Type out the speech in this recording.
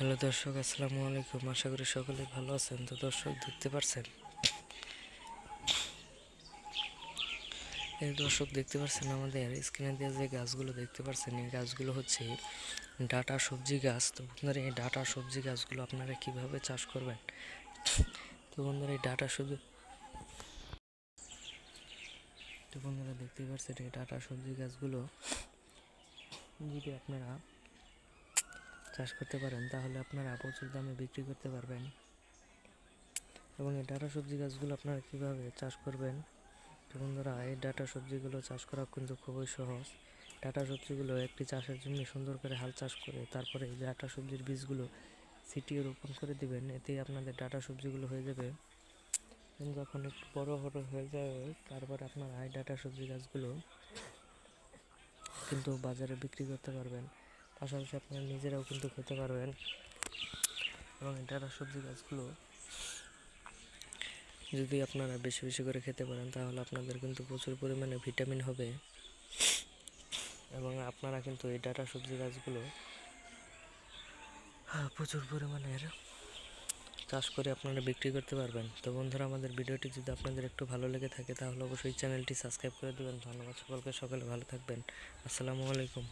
Hello দর্শক, আসসালামু আলাইকুম। আশা করি সকলে ভালো আছেন। তো দর্শক, দেখতে পাচ্ছেন এই দর্শক, দেখতে পাচ্ছেন আমাদের স্ক্রিনে দেওয়া যে গাছগুলো দেখতে পাচ্ছেন এই গাছগুলো হচ্ছে ডাটা সবজি গাছ। তো বন্ধুরা, এই ডাটা সবজি গাছগুলো আপনারা কীভাবে চাষ করবেন? তো বন্ধুরা, এই ডাটা সবজি তো বন্ধুরা দেখতে পাচ্ছেন এই ডাটা সবজি গাছগুলো। যদি আপনারা চাষ করতে পারেন, তাহলে আপনারা প্রচুর দামে বিক্রি করতে পারবেন। এবং এই ডাটা সবজি গাছগুলো আপনারা কীভাবে চাষ করবেন? তো বন্ধুরা, এই ডাটা সবজিগুলো চাষ করা কিন্তু খুবই সহজ। ডাটা সবজিগুলো একটি চাষের জন্য সুন্দর করে হাল চাষ করে, তারপরে এই ডাটা সবজির বীজগুলো ছিটিয়ে রোপণ করে দিবেন, এতে আপনাদের ডাটা সবজিগুলো হয়ে যাবে। যখন একটু বড় বড় হয়ে যাবে তারপরে আপনার এই ডাটা সবজি গাছগুলো কিন্তু বাজারে বিক্রি করতে পারবেন। পাশাপাশি আপনারা নিজেরাও কিন্তু খেতে পারবেন। এবং ডাটা সবজি গাছগুলো যদি আপনারা বেশি বেশি করে খেতে পারেন, তাহলে আপনাদের কিন্তু প্রচুর পরিমাণে ভিটামিন হবে। এবং আপনারা কিন্তু এই ডাটা সবজি গাছগুলো প্রচুর পরিমাণের চাষ করে আপনারা বিক্রি করতে পারবেন। তো বন্ধুরা, আমাদের ভিডিওটি যদি আপনাদের একটু ভালো লেগে থাকে, তাহলে অবশ্যই চ্যানেলটি সাবস্ক্রাইব করে দেবেন। ধন্যবাদ সকলকে, সকালে ভালো থাকবেন। আসসালামু আলাইকুম।